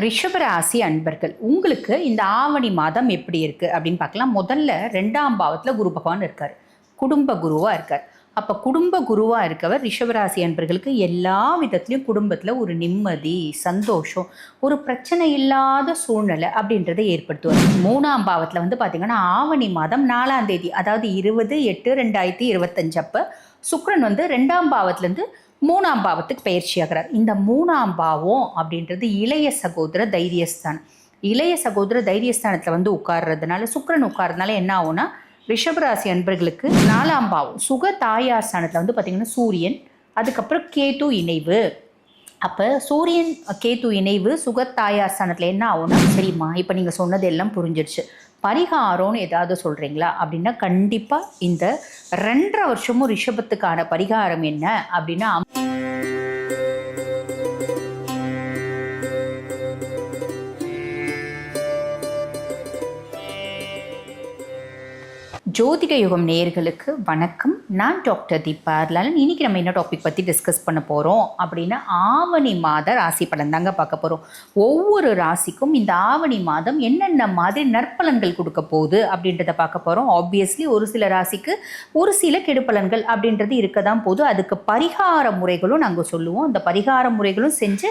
ரிஷபராசி அன்பர்கள் உங்களுக்கு இந்த ஆவணி மாதம் எப்படி இருக்குது அப்படின்னு பார்க்கலாம். முதல்ல ரெண்டாம் பாவத்தில் குரு பகவான் இருக்கார். குடும்ப குருவாக இருக்கார். அப்போ குடும்ப குருவாக இருக்கவர் ரிஷபராசி அன்பர்களுக்கு எல்லா விதத்துலேயும் குடும்பத்தில் ஒரு நிம்மதி சந்தோஷம் ஒரு பிரச்சனை இல்லாத சூழ்நிலை அப்படின்றத ஏற்படுத்துவார். மூணாம் பாவத்தில் வந்து பார்த்திங்கன்னா ஆவணி மாதம் நாலாம் தேதி அதாவது இருபது எட்டு ரெண்டாயிரத்தி இருபத்தஞ்சு அப்போ வந்து ரெண்டாம் பாவத்துலேருந்து மூணாம் பாவத்துக்கு பயிற்சி ஆகிறார். இந்த மூணாம் பாவம் அப்படின்றது இளைய சகோதர தைரியஸ்தானம். இளைய சகோதர தைரியஸ்தானத்தில் வந்து உட்கார்றதுனால சுக்கிரன் உட்கார்றதுனால என்ன ஆகும்னா ரிஷபராசி அன்பர்களுக்கு நாலாம் பாவம் சுக தாயார் ஸ்தானத்தில் வந்து பார்த்திங்கன்னா சூரியன் அதுக்கப்புறம் கேது இணைவு. அப்போ சூரியன் கேது இணைவு சுகத்தாயார் ஸ்தானத்தில் என்ன ஆகும்னா சரிம்மா இப்போ நீங்கள் சொன்னது எல்லாம் புரிஞ்சிடுச்சு பரிகாரம்னு ஏதாவது சொல்கிறீங்களா அப்படின்னா கண்டிப்பாக இந்த ரெண்டரை வருஷமும் ரிஷபத்துக்கான பரிகாரம் என்ன? அப்படின்னா ஜோதிட யுகம் நேயர்களுக்கு வணக்கம். நான் டாக்டர் தீபா இருந்தாலும் இன்னைக்கு நம்ம என்ன டாபிக் பற்றி டிஸ்கஸ் பண்ண போகிறோம் அப்படின்னா ஆவணி மாத ராசி பலன் தாங்க பார்க்க போகிறோம் ஒவ்வொரு ராசிக்கும் இந்த ஆவணி மாதம் என்னென்ன மாதிரி நற்பலன்கள் கொடுக்க போகுது அப்படின்றத பார்க்க போகிறோம் ஆப்வியஸ்லி ஒரு சில ராசிக்கு ஒரு சில கெடுப்பலன்கள் அப்படின்றது இருக்க தான் போகுது. அதுக்கு பரிகார முறைகளும் நாங்கள் சொல்லுவோம். அந்த பரிகார முறைகளும் செஞ்சு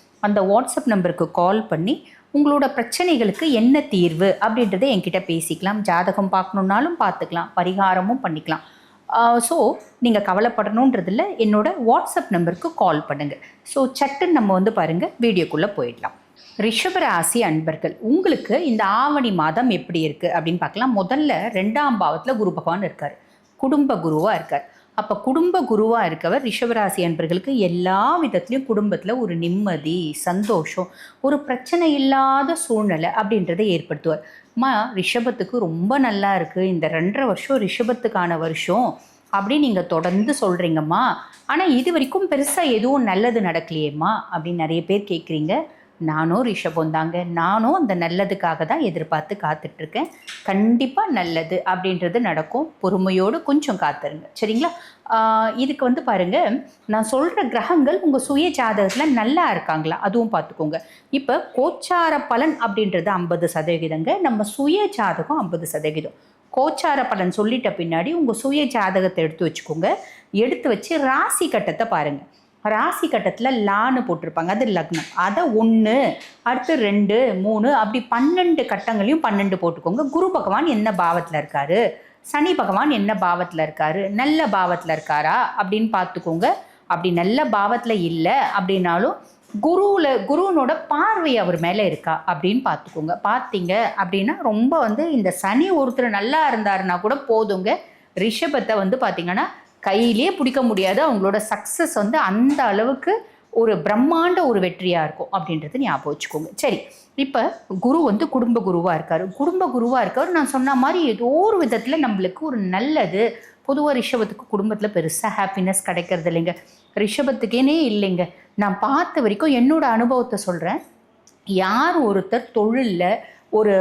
அந்த வாட்ஸ்அப் நம்பருக்கு கால் பண்ணி உங்களோட பிரச்சனைகளுக்கு என்ன தீர்வு அப்படின்றத என்கிட்ட பேசிக்கலாம். ஜாதகம் பார்க்கணுன்னாலும் பார்த்துக்கலாம். பரிகாரமும் பண்ணிக்கலாம். ஸோ நீங்கள் கவலைப்படணுன்றதில் என்னோட வாட்ஸ்அப் நம்பருக்கு கால் பண்ணுங்கள் ஸோ சட்டுன்னு நம்ம வந்து பாருங்கள் வீடியோக்குள்ளே போயிடலாம். ரிஷபராசி அன்பர்கள் உங்களுக்கு இந்த ஆவணி மாதம் எப்படி இருக்குது அப்படின்னு பார்க்கலாம். முதல்ல ரெண்டாம் பாவத்தில் குரு பகவான் இருக்கார். குடும்ப குருவாக இருக்கார். அப்போ குடும்ப குருவாக இருக்கவர் ரிஷபராசி அன்பர்களுக்கு எல்லா விதத்துலையும் குடும்பத்தில் ஒரு நிம்மதி சந்தோஷம் ஒரு பிரச்சனை இல்லாத சூழ்நிலை அப்படின்றத ஏற்படுத்துவார். அம்மா ரிஷபத்துக்கு ரொம்ப நல்லா இருக்குது இந்த ரெண்டரை வருஷம் ரிஷபத்துக்கான வருஷம் அப்படி நீங்கள் தொடர்ந்து சொல்கிறீங்கம்மா ஆனால் இது வரைக்கும் பெருசாக எதுவும் நல்லது நடக்கலையேம்மா அப்படின்னு நிறைய பேர் கேட்குறீங்க நானும் ரிஷபம் தாங்க. நானும் அந்த நல்லதுக்காக தான் எதிர்பார்த்து காத்துட்ருக்கேன். கண்டிப்பாக நல்லது அப்படின்றது நடக்கும். பொறுமையோடு கொஞ்சம் காத்துருங்க. சரிங்களா? இதுக்கு வந்து பாருங்கள் நான் சொல்கிற கிரகங்கள் உங்கள் சுய ஜாதகத்தில் நல்லா இருக்காங்களா? அதுவும் பார்த்துக்கோங்க இப்போ கோச்சார பலன் அப்படின்றது ஐம்பது சதவிகிதங்க. நம்ம சுய ஜாதகம் ஐம்பது சதவிகிதம். கோச்சார பலன் சொல்லிட்ட பின்னாடி உங்கள் சுய ஜாதகத்தை எடுத்து வச்சுக்கோங்க. எடுத்து வச்சு ராசி கட்டத்தை பாருங்கள் ராசி கட்டத்தில் லான்னு போட்டிருப்பாங்க. அது லக்னம். அதை ஒன்று அடுத்து ரெண்டு மூணு அப்படி பன்னெண்டு கட்டங்களையும் பன்னெண்டு போட்டுக்கோங்க. குரு பகவான் என்ன பாவத்தில் இருக்காரு? சனி பகவான் என்ன பாவத்தில் இருக்காரு? நல்ல பாவத்தில் இருக்காரா? அப்படின்னு பார்த்துக்கோங்க. அப்படி நல்ல பாவத்தில் இல்லை அப்படின்னாலும் குருவில் குருவனோட பார்வை அவர் மேலே இருக்கா அப்படின்னு பார்த்துக்கோங்க. பார்த்தீங்க அப்படின்னா ரொம்ப வந்து இந்த சனி ஒருத்தர் நல்லா இருந்தாருன்னா கூட போதுங்க. ரிஷபத்தை வந்து பார்த்தீங்கன்னா கையிலே பிடிக்க முடியாது. அவங்களோட சக்ஸஸ் வந்து அந்த அளவுக்கு ஒரு பிரம்மாண்ட ஒரு வெற்றியாக இருக்கும் அப்படின்றது ஞாபகம் வச்சுக்கோங்க. சரி இப்போ குரு வந்து குடும்ப குருவாக இருக்கார். குடும்ப குருவாக இருக்கார். நான் சொன்ன மாதிரி ஏதோ ஒரு விதத்தில் நம்மளுக்கு ஒரு நல்லது. பொதுவாக ரிஷபத்துக்கு குடும்பத்தில் பெருசாக ஹாப்பினஸ் கிடைக்கிறது இல்லைங்க. ரிஷபத்துக்கேனே இல்லைங்க. நான் பார்த்த வரைக்கும் என்னோட அனுபவத்தை சொல்கிறேன் யார் ஒருத்தர் தொழிலில் ஒரு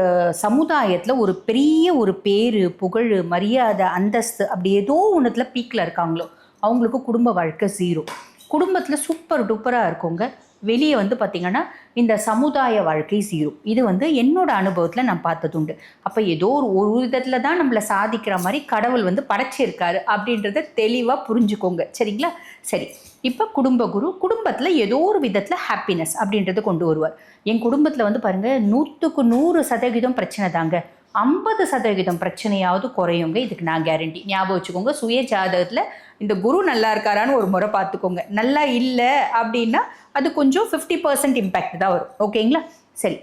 சமுதாயத்தில் ஒரு பெரிய ஒரு பேர் புகழ் மரியாதை அந்தஸ்து அப்படி ஏதோ ஒன்றுத்தில் பீக்கில் இருக்காங்களோ அவங்களுக்கு குடும்ப வாழ்க்கை ஜீரோ குடும்பத்தில் சூப்பர் டூப்பராக இருக்குங்க வெளியே வந்து பார்த்திங்கன்னா இந்த சமுதாய வாழ்க்கை ஜீரோ இது வந்து என்னோட அனுபவத்தில் நான் பார்த்தது உண்டு. அப்போ ஏதோ ஒரு ஒரு விதத்தில் தான் நம்மளை சாதிக்கிற மாதிரி கடவுள் வந்து படைச்சிருக்காரு அப்படின்றத தெளிவாக புரிஞ்சுக்கோங்க. சரிங்களா? சரி. இப்போ குடும்ப குரு குடும்பத்தில் ஏதோ ஒரு விதத்தில் ஹாப்பினஸ் அப்படின்றது கொண்டு வருவார். என் குடும்பத்தில் வந்து பாருங்கள் நூற்றுக்கு நூறு சதவீதம் பிரச்சனை தாங்க. ஐம்பது சதவீதம் பிரச்சனையாவது குறையுங்க இதுக்கு நான் கேரண்டி ஞாபகம் வச்சுக்கோங்க சுய ஜாதகத்தில் இந்த குரு நல்லா இருக்காரான்னு ஒரு முறை பார்த்துக்கோங்க. நல்லா இல்லை அப்படின்னா அது கொஞ்சம் ஃபிஃப்டி பர்சன்ட் இம்பேக்ட் தான் வரும். ஓகேங்களா? சரி.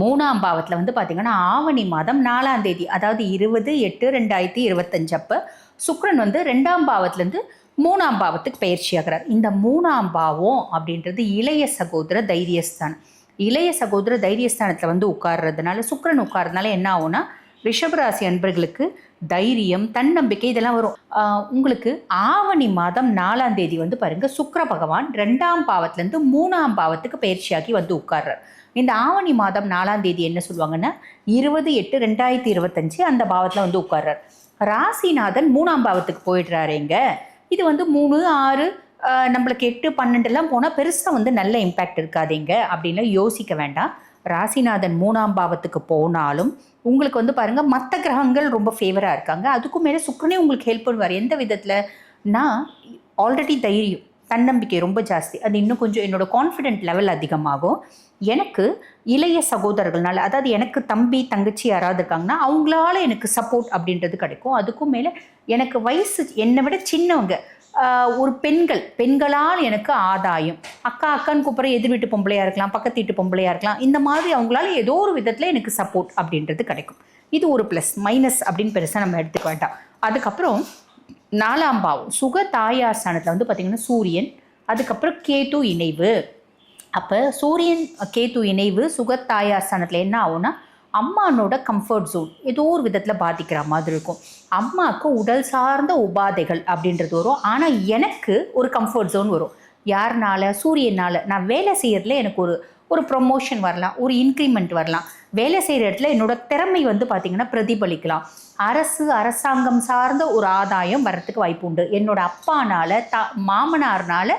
மூணாம் பாவத்தில் வந்து பார்த்திங்கன்னா ஆவணி மாதம் நாலாம் தேதி அதாவது இருபது எட்டு ரெண்டாயிரத்தி இருபத்தஞ்சப்போ சுக்ரன் வந்து ரெண்டாம் பாவத்துலேருந்து மூணாம் பாவத்துக்கு பயிற்சி ஆகிறார். இந்த மூணாம் பாவம் அப்படின்றது இளைய சகோதர தைரியஸ்தானம். இளைய சகோதர தைரியஸ்தானத்தில் வந்து உட்கார்றதுனால சுக்கரன் உட்கார்றதுனால என்ன ஆகும்னா ரிஷபராசி அன்பர்களுக்கு தைரியம் தன்னம்பிக்கை இதெல்லாம் வரும். உங்களுக்கு ஆவணி மாதம் நாலாம் தேதி வந்து பாருங்க சுக்கர பகவான் ரெண்டாம் பாவத்திலேருந்து மூணாம் பாவத்துக்கு பயிற்சியாகி வந்து உட்கார்றார். இந்த ஆவணி மாதம் நாலாம் தேதி என்ன சொல்லுவாங்கன்னா இருபது எட்டு ரெண்டாயிரத்தி இருபத்தஞ்சு அந்த பாவத்தில் வந்து உட்கார்றார். ராசிநாதன் மூணாம் பாவத்துக்கு போயிடுறாருங்க இது வந்து மூணு ஆறு நம்மளுக்கு எட்டு பன்னெண்டுலாம் போனால் பெருசாக வந்து நல்ல இம்பேக்ட் இருக்காதீங்க அப்படின்னு யோசிக்க வேண்டாம். ராசிநாதன் மூணாம் பாவத்துக்கு போனாலும் உங்களுக்கு வந்து பாருங்கள் மற்ற கிரகங்கள் ரொம்ப ஃபேவராக இருக்காங்க. அதுக்கும் மேலே சுக்கரனே உங்களுக்கு ஹெல்ப் பண்ணுவார். எந்த விதத்தில்? நான் ஆல்ரெடி தைரியம். தன்னம்பிக்கை ரொம்ப ஜாஸ்தி. அது இன்னும் கொஞ்சம் என்னோட கான்ஃபிடென்ட் லெவல் அதிகமாகும். எனக்கு இளைய சகோதரர்கள்னால அதாவது எனக்கு தம்பி தங்கச்சி யாராவது இருக்காங்கன்னா அவங்களால எனக்கு சப்போர்ட் அப்படின்றது கிடைக்கும். அதுக்கும் மேலே எனக்கு வயசு என்னை விட சின்னவங்க ஒரு பெண்கள் பெண்களால் எனக்கு ஆதாயம். அக்கா அக்கான்னு கூப்பிட்ற எதிர் வீட்டு பொம்பளையாக இருக்கலாம் பக்கத்து வீட்டு பொம்பளையாக இருக்கலாம் இந்த மாதிரி அவங்களால ஏதோ ஒரு விதத்தில் எனக்கு சப்போர்ட் அப்படின்றது கிடைக்கும். இது ஒரு ப்ளஸ் மைனஸ் அப்படின்னு பெருசாக நம்ம எடுத்துக்க வேண்டாம். அதுக்கப்புறம் நாலாம் பாவம். சுக தாயாஸ்தானத்தில் வந்து பார்த்திங்கன்னா சூரியன் அதுக்கப்புறம் கேது இணைவு. அப்போ சூரியன் கேது இணைவு சுக தாயாஸ்தானத்தில் என்ன ஆகும்னா அம்மானோட கம்ஃபர்ட் ஜோன் ஏதோ ஒரு விதத்தில் பாதிக்கிற மாதிரி இருக்கும். அம்மாவுக்கு உடல் சார்ந்த உபாதைகள் அப்படின்றது வரும். ஆனால் எனக்கு ஒரு கம்ஃபர்ட் ஜோன் வரும். யாருனால? சூரியனால். நான் வேலை செய்கிறதுல எனக்கு ஒரு ஒரு ப்ரொமோஷன் வரலாம் ஒரு இன்க்ரிமெண்ட் வரலாம். வேலை செய்கிற இடத்துல என்னோட திறமை வந்து பார்த்திங்கன்னா பிரதிபலிக்கலாம். அரசு அரசாங்கம் சார்ந்த ஒரு ஆதாயம் வர்றதுக்கு வாய்ப்பு உண்டு. என்னோட அப்பானால் த மாமனார்னால்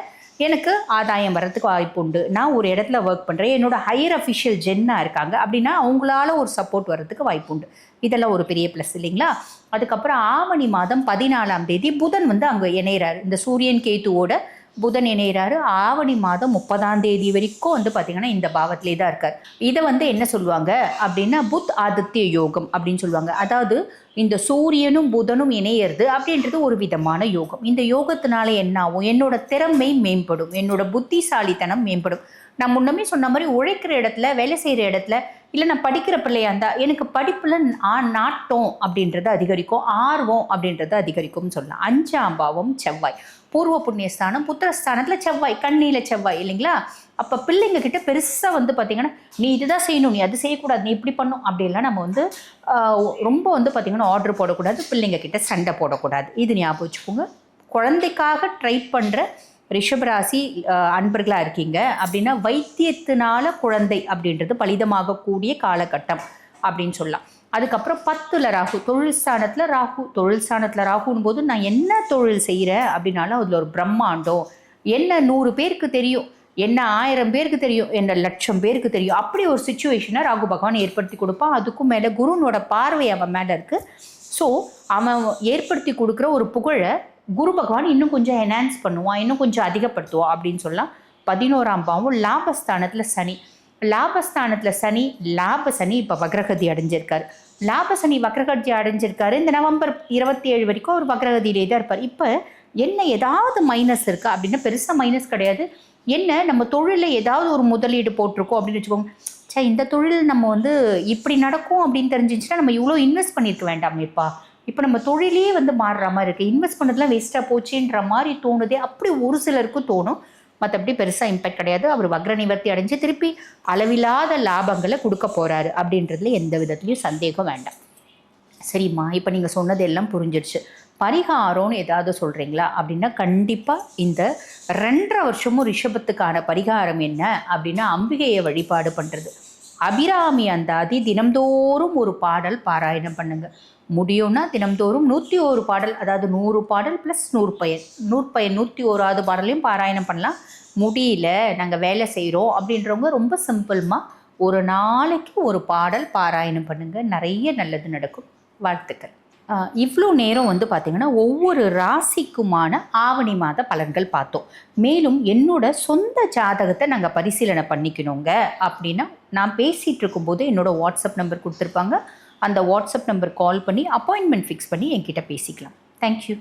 எனக்கு ஆதாயம் வர்றதுக்கு வாய்ப்பு உண்டு. நான் ஒரு இடத்துல ஒர்க் பண்ணுறேன் என்னோட ஹையர் அஃபிஷியல் ஜென்னாக இருக்காங்க. அப்படின்னா அவங்களால ஒரு சப்போர்ட் வர்றதுக்கு வாய்ப்பு உண்டு. இதெல்லாம் ஒரு பெரிய ப்ளஸ் இல்லைங்களா? அதுக்கப்புறம் ஆவணி மாதம் பதினாலாம் தேதி புதன் வந்து அங்கே இணையிறார். இந்த சூரியன் கேத்துவோட புதன் இணைகிறாரு ஆவணி மாதம் முப்பதாம் தேதி வரைக்கும் வந்து பார்த்திங்கன்னா இந்த பாவத்திலே தான் இருக்கார். இதை வந்து என்ன சொல்லுவாங்க? அப்படின்னா புத் ஆதித்ய யோகம் அப்படின்னு சொல்லுவாங்க. அதாவது இந்த சூரியனும் புதனும் இணையிறது அப்படின்றது ஒரு விதமான யோகம். இந்த யோகத்தினால என்ன ஆகும்? என்னோட திறமை மேம்படும். என்னோட புத்திசாலித்தனம் மேம்படும். நான் முன்னமே சொன்ன மாதிரி உழைக்கிற இடத்துல வேலை செய்கிற இடத்துல இல்லை நான் படிக்கிற பிள்ளையா இருந்தால் எனக்கு படிப்பில் நாட்டம் அப்படின்றது அதிகரிக்கும் ஆர்வம் அப்படின்றது அதிகரிக்கும்னு சொல்லலாம். அஞ்சாம் பாவம் செவ்வாய். பூர்வ புண்ணியஸ்தானம் புத்திரஸ்தானத்தில் செவ்வாய் கண்ணியில் செவ்வாய் இல்லைங்களா? அப்போ பிள்ளைங்க கிட்ட பெருசாக வந்து பார்த்தீங்கன்னா நீ இதுதான் செய்யணும் நீ அது செய்யக்கூடாது நீ இப்படி பண்ணும் அப்படிலாம் நம்ம வந்து ரொம்ப வந்து பார்த்தீங்கன்னா ஆர்டர் போடக்கூடாது பிள்ளைங்க கிட்ட சண்டை போடக்கூடாது. இது ஞாபகம் வச்சுக்கோங்க. குழந்தைக்காக ட்ரை பண்ணுற ரிஷபராசி அன்பர்களாக இருக்கீங்க. அப்படின்னா வைத்தியத்தினால குழந்தை அப்படின்றது பலிதமாகக்கூடிய காலகட்டம் அப்படின்னு சொல்லலாம். அதுக்கப்புறம் பத்தில் ராகு தொழில் ஸ்தானத்தில் ராகு தொழில் ஸ்தானத்தில் ராகுன்னு போது நான் என்ன தொழில் செய்கிறேன் அப்படின்னாலும் அதில் ஒரு பிரம்மாண்டம். என்ன நூறு பேருக்கு தெரியும் என்ன ஆயிரம் பேருக்கு தெரியும் என்ன லட்சம் பேருக்கு தெரியும். அப்படி ஒரு சுச்சுவேஷனை ராகு பகவான் ஏற்படுத்தி கொடுப்பான். அதுக்கும் மேலே குருனோட பார்வை அவன் மேலே இருக்குது ஸோ அவன் ஏற்படுத்தி கொடுக்குற ஒரு புகழை குரு பகவான் இன்னும் கொஞ்சம் என்ஹான்ஸ் பண்ணுவான் இன்னும் கொஞ்சம் அதிகப்படுத்துவான் அப்படின்னு சொல்லலாம் பதினோராம் பாவம் லாபஸ்தானத்தில் சனி. லாபஸ்தானத்தில் சனி லாப சனி இப்போ வக்ரகதி அடைஞ்சிருக்காரு. லாப சனி வக்ரகதி அடைஞ்சிருக்காரு. இந்த நவம்பர் இருபத்தி ஏழு வரைக்கும் அவர் வக்ரகதியிலே தான் இருப்பார். இப்போ என்ன ஏதாவது மைனஸ் இருக்கா அப்படின்னா பெருசாக மைனஸ் கிடையாது. என்ன நம்ம தொழிலில் ஏதாவது ஒரு முதலீடு போட்டிருக்கோம் அப்படின்னு வச்சுக்கோங்க. சே இந்த தொழில் நம்ம வந்து இப்படி நடக்கும் அப்படின்னு தெரிஞ்சிச்சுன்னா நம்ம இவ்வளோ இன்வெஸ்ட் பண்ணியிருக்க வேண்டாமேப்பா. இப்போ நம்ம தொழிலே வந்து மாறுற மாதிரி இருக்குது இன்வெஸ்ட் பண்ணதுலாம் வேஸ்ட்டாக போச்சுன்ற மாதிரி தோணுதே அப்படி ஒரு சிலருக்கும் தோணும். மற்றபடி பெருசாக இம்பேக்ட் கிடையாது. அவர் வக்ர நிவர்த்தி அடைஞ்சு திருப்பி அளவில்லாத லாபங்களை கொடுக்க போகிறாரு அப்படின்றதுல எந்த விதத்துலையும் சந்தேகம் வேண்டாம். சரிம்மா இப்போ நீங்கள் சொன்னது எல்லாம் புரிஞ்சிடுச்சு பரிகாரம்னு ஏதாவது சொல்கிறீங்களா அப்படின்னா கண்டிப்பாக இந்த ரெண்டரை வருஷமும் ரிஷபத்துக்கான பரிகாரம் என்ன? அப்படின்னா அம்பிகையை வழிபாடு பண்ணுறது அபிராமி அந்தாதி தினம்தோறும் ஒரு பாடல் பாராயணம் பண்ணுங்க. முடியும்னா தினம்தோறும் நூற்றி ஒரு பாடல் அதாவது நூறு பாடல் ப்ளஸ் நூறு பயன் நூறு பயன் நூற்றி ஓராவது பாடலையும் பாராயணம் பண்ணலாம். முடியல நாங்கள் வேலை செய்கிறோம் அப்படின்றவங்க ரொம்ப சிம்பிள்மா ஒரு நாளைக்கு ஒரு பாடல் பாராயணம் பண்ணுங்க. நிறைய நல்லது நடக்கும். வாழ்த்துக்கள். இவ்வளோ நேரம் வந்து பார்த்திங்கன்னா ஒவ்வொரு ராசிக்குமான ஆவணி மாத பலன்கள் பார்த்தோம். மேலும் என்னோட சொந்த ஜாதகத்தை நாங்கள் பரிசீலனை பண்ணிக்கணுங்க அப்படின்னா நான் பேசிகிட்டு இருக்கும்போது என்னோடய வாட்ஸ்அப் நம்பர் கொடுத்துருப்பாங்க. அந்த வாட்ஸ்அப் நம்பர் கால் பண்ணி அப்பாயின்மெண்ட் ஃபிக்ஸ் பண்ணி என்கிட்ட பேசிக்கலாம். தேங்க்யூ